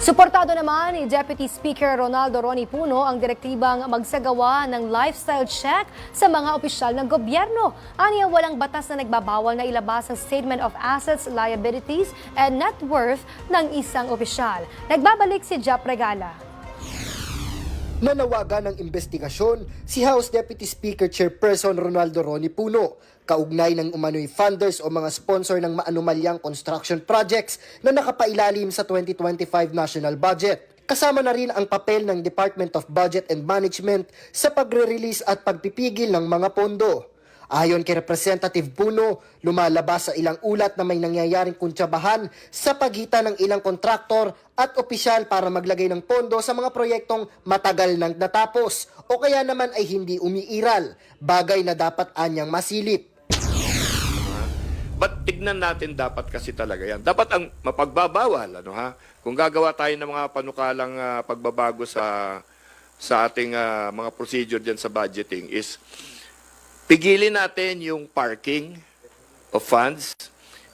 Suportado naman ni Deputy Speaker Ronaldo Roni Puno ang direktibang magsagawa ng lifestyle check sa mga opisyal ng gobyerno. Aniya walang batas na nagbabawal na ilabas ang Statement of Assets, Liabilities and Net Worth ng isang opisyal. Nagbabalik si Jap Regala. Nanawagan ng investigasyon si House Deputy Speaker Chairperson Ronaldo Roni Puno kaugnay ng umano'y funders o mga sponsor ng maanumalyang construction projects na nakapailalim sa 2025 national budget. Kasama na rin ang papel ng Department of Budget and Management sa pagre-release at pagpipigil ng mga pondo. Ayon kay Representative Puno, lumalabas sa ilang ulat na may nangyayaring kuntsabahan sa pagitan ng ilang kontraktor at opisyal para maglagay ng pondo sa mga proyektong matagal nang natapos o kaya naman ay hindi umiiral, bagay na dapat anyang masilip. But tignan natin dapat kasi talaga yan. Dapat ang mapagbabawal, ano ha? Kung gagawa tayo ng mga panukalang ah, pagbabago sa sa ating ah, mga procedure diyan sa budgeting is pigilin natin yung parking of funds,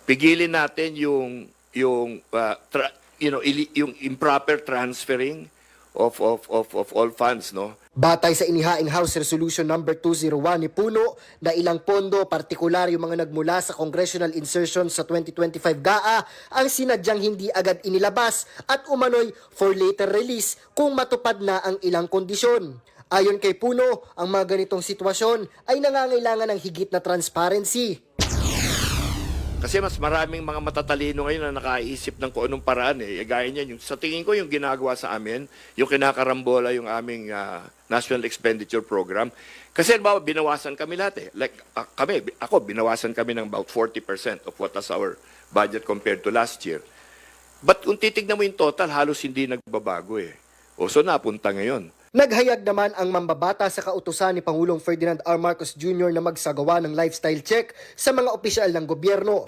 pigilin natin yung yung ah, tra- you know, yung improper transferring of of of of all funds, no? Batay sa inihaing House Resolution number 201 ni Puno na ilang pondo, partikular yung mga nagmula sa congressional insertion sa 2025 GAA ang sinadyang hindi agad inilabas at umano'y for later release kung matupad na ang ilang kondisyon. Ayon kay Puno, ang mga ganitong sitwasyon ay nangangailangan ng higit na transparency. Kasi mas maraming mga matatalino ngayon na nakaisip ng kung anong paraan eh. Gaya niyan, yung, sa tingin ko yung ginagawa sa amin, yung kinakarambola yung aming ah, National Expenditure Program. Kasi ba binawasan kami lahat eh. Like ah, kami, ako binawasan kami ng about 40% of what was our budget compared to last year. But kung titignan mo yung total, halos hindi nagbabago eh. O so napunta ngayon. Naghayag naman ang mambabata sa kautusan ni Pangulong Ferdinand R. Marcos Jr. na magsagawa ng lifestyle check sa mga opisyal ng gobyerno.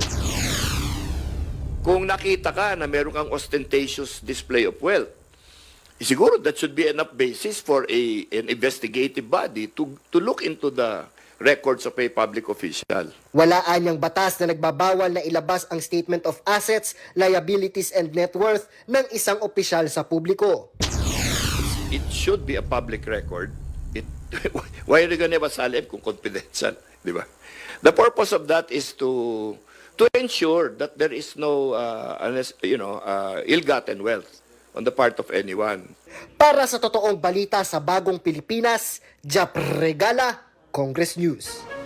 Kung nakita ka na meron kang ostentatious display of wealth, siguro that should be enough basis for a an investigative body to to look into the records of a public official. Wala anyang batas na nagbabawal na ilabas ang statement of assets, liabilities and net worth ng isang opisyal sa publiko. It should be a public record. It, why are you gonna have a salib kung confidential? Di ba? The purpose of that is to to ensure that there is no uh, unnec- you know uh, ill-gotten wealth on the part of anyone. Para sa totoong balita sa bagong Pilipinas, Jap Regala, Congress News.